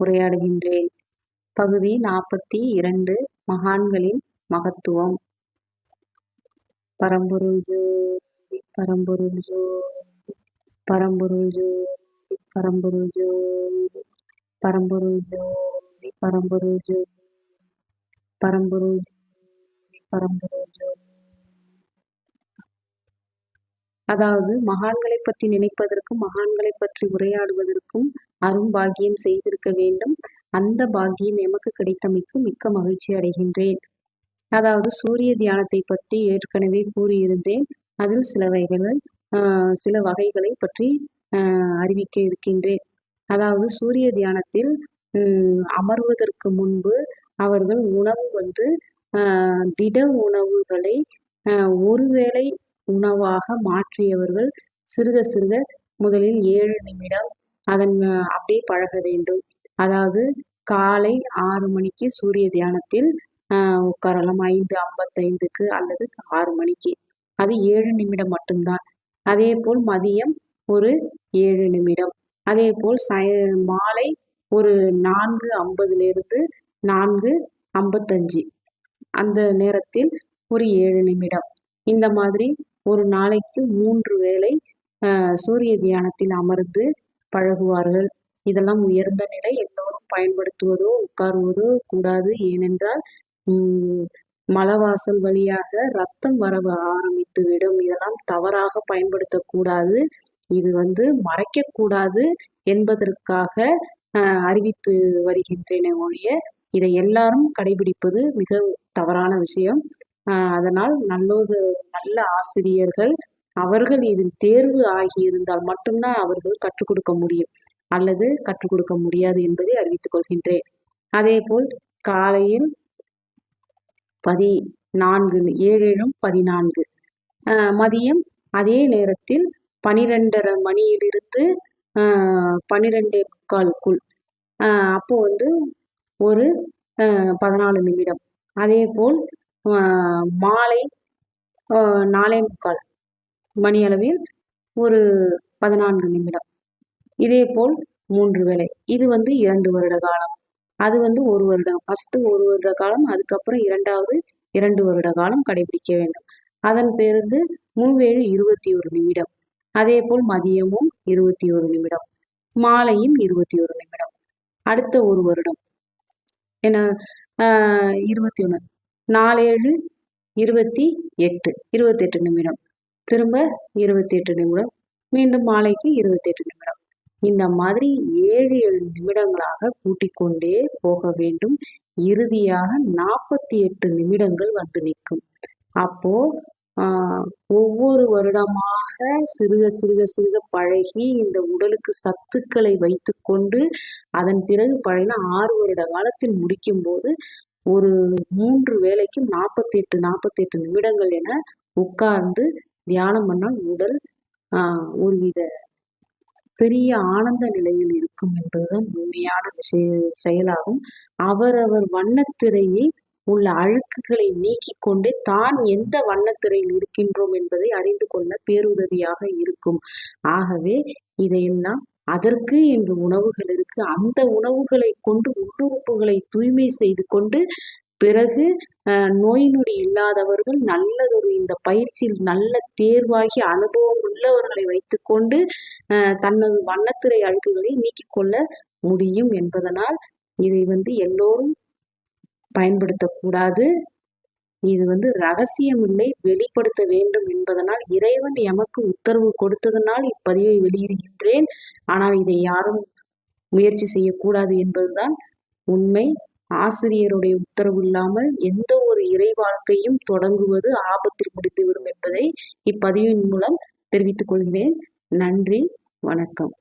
உரையாடுகின்றேன். பகுதி நாற்பத்தி இரண்டு மகான்களின் மகத்துவம். பரம்பொருள் ஜோதி பரம்பொருள் ஜோதி பரம்பொருள் ஜோதி பரம்பொருள் ஜோதி பரம்பொருள் ஜோதி பரம்பொருள் ஜோதி பரம்பொருள் பரம்பொருள் ஜோதி. அதாவது மகான்களை பற்றி நினைப்பதற்கும் மகான்களை பற்றி உரையாடுவதற்கும் அரும்பாகியம் செய்திருக்க வேண்டும். அந்த பாக்கியம் எமக்கு கிடைத்தமைக்கு மிக்க மகிழ்ச்சி அடைகின்றேன். அதாவது சூரிய தியானத்தை பற்றி ஏற்கனவே கூறியிருந்தேன். அதில் சில வகைகள் சில வகைகளை பற்றி அறிவிக்க இருக்கின்றேன். அதாவது சூரிய தியானத்தில் அமர்வதற்கு முன்பு அவர்கள் உணவு வந்து திட உணவுகளை ஒருவேளை உணவாக மாற்றியவர்கள் சிறுக சிறுக முதலில் ஏழு நிமிடம் அதன் அப்படியே பழக வேண்டும். அதாவது காலை ஆறு மணிக்கு சூரிய தியானத்தில் உட்காரலாம். ஐந்து ஐம்பத்தைந்துக்கு அல்லது ஆறு மணிக்கு. அது ஏழு நிமிடம் மட்டும்தான். அதே போல் மதியம் ஒரு ஏழு நிமிடம். அதே போல் சய மாலை ஒரு நான்கு ஐம்பதுலேருந்து நான்கு ஐம்பத்தஞ்சு. அந்த நேரத்தில் ஒரு ஏழு நிமிடம். இந்த மாதிரி ஒரு நாளைக்கு மூன்று வேளை சூரிய தியானத்தில் அமர்ந்து பழகுவார்கள். இதெல்லாம் உயர்ந்த நிலை எல்லோரும் பயன்படுத்துவதோ உட்காருவதோ கூடாது. ஏனென்றால் மலவாசல் வழியாக ரத்தம் வர ஆரம்பித்து விடும் இதெல்லாம் தவறாக பயன்படுத்தக்கூடாது. இது வந்து மறைக்கக்கூடாது என்பதற்காக அறிவித்து வருகின்றேனே ஒழிய இதை எல்லாரும் கடைபிடிப்பது மிக தவறான விஷயம். அதனால் நல்லது நல்ல ஆசிரியர்கள் அவர்கள் இதில் தேர்வு ஆகியிருந்தால் மட்டும்தான் அவர்கள் கற்றுக் கொடுக்க முடியும். அல்லது கற்றுக் கொடுக்க முடியாது என்பதை அறிவித்துக் கொள்கின்றேன். அதே போல் காலையில் பதி நான்கு ஏழேழும் பதினான்கு. மதியம் அதே நேரத்தில் பனிரெண்டரை மணியிலிருந்து பனிரெண்டே முக்காலுக்குள். அப்போ வந்து ஒரு பதினாலு நிமிடம். அதே போல் மாலை நாலே முக்கால். மணி அளவில் ஒரு பதினான்கு நிமிடம். இதே போல் மூன்று வேலை இது வந்து இரண்டு வருட காலம். அது வந்து ஒரு வருடம். ஃபஸ்ட்டு ஒரு வருட காலம் அதுக்கப்புறம் இரண்டாவது இரண்டு வருட காலம் கடைபிடிக்க வேண்டும். அதன் பிறகு மூவேழு இருபத்தி ஒரு நிமிடம். அதே போல் மதியமும் இருபத்தி ஒரு நிமிடம். மாலையும் இருபத்தி ஒரு நிமிடம். அடுத்த ஒரு வருடம். என்ன? இருபத்தி ஒன்று நாலேழு இருபத்தி எட்டு. இருபத்தெட்டு நிமிடம். திரும்ப இருபத்தி எட்டு நிமிடம். மீண்டும் மாலைக்கு இருபத்தி எட்டு நிமிடம். இந்த மாதிரி ஏழு ஏழு நிமிடங்களாக கூட்டிக்கொண்டே போக வேண்டும். இறுதியாக நாற்பத்தி எட்டு நிமிடங்கள் வந்து நிற்கும். அப்போ ஒவ்வொரு வருடமாக சிறுக சிறுக சிறுக பழகி இந்த உடலுக்கு சத்துக்களை வைத்து கொண்டு அதன் பிறகு பழகின ஆறு வருட காலத்தில் முடிக்கும் போது ஒரு மூன்று வேலைக்கும் நாற்பத்தி எட்டு நாற்பத்தி எட்டு நிமிடங்கள் என உட்கார்ந்து தியானம் பண்ணால் உடல் ஒருவித பெரிய ஆனந்த நிலையில் இருக்கும் என்பதுதான் உண்மையான விஷய செயலாகும். அவரவர் வண்ணத்திரையில் உள்ள அழுக்குகளை நீக்கிக் கொண்டு தான் எந்த வண்ணத்திரையில் இருக்கின்றோம் என்பதை அறிந்து கொள்ள பேருதவியாக இருக்கும். ஆகவே இதையெல்லாம் அதற்கு என்று உணவுகள் இருக்கு. அந்த உணவுகளை கொண்டு உள்ளுறுப்புகளை தூய்மை செய்து கொண்டு பிறகு நோய் நொடி இல்லாதவர்கள் நல்லதொரு இந்த பயிற்சியில் நல்ல தேர்வாகி அனுபவம் உள்ளவர்களை வைத்துக்கொண்டு தனது வண்ணத்திரை அழுக்குகளை நீக்கிக் கொள்ள முடியும் என்பதனால் இதை வந்து எல்லோரும் பயன்படுத்தக்கூடாது. இது வந்து ரகசியம் இல்லை வெளிப்படுத்த வேண்டும் என்பதனால் இறைவன் எமக்கு உத்தரவு கொடுத்ததனால் இப்பதிவை வெளியிடுகின்றேன். ஆனால் இதை யாரும் முயற்சி செய்யக்கூடாது என்பதுதான் உண்மை. ஆசிரியருடைய உத்தரவு இல்லாமல் எந்த ஒரு இறை வாழ்க்கையும் தொடங்குவது ஆபத்தில் முடித்துவிடும் என்பதை இப்பதிவின் மூலம் தெரிவித்துக் கொள்கிறேன். நன்றி வணக்கம்.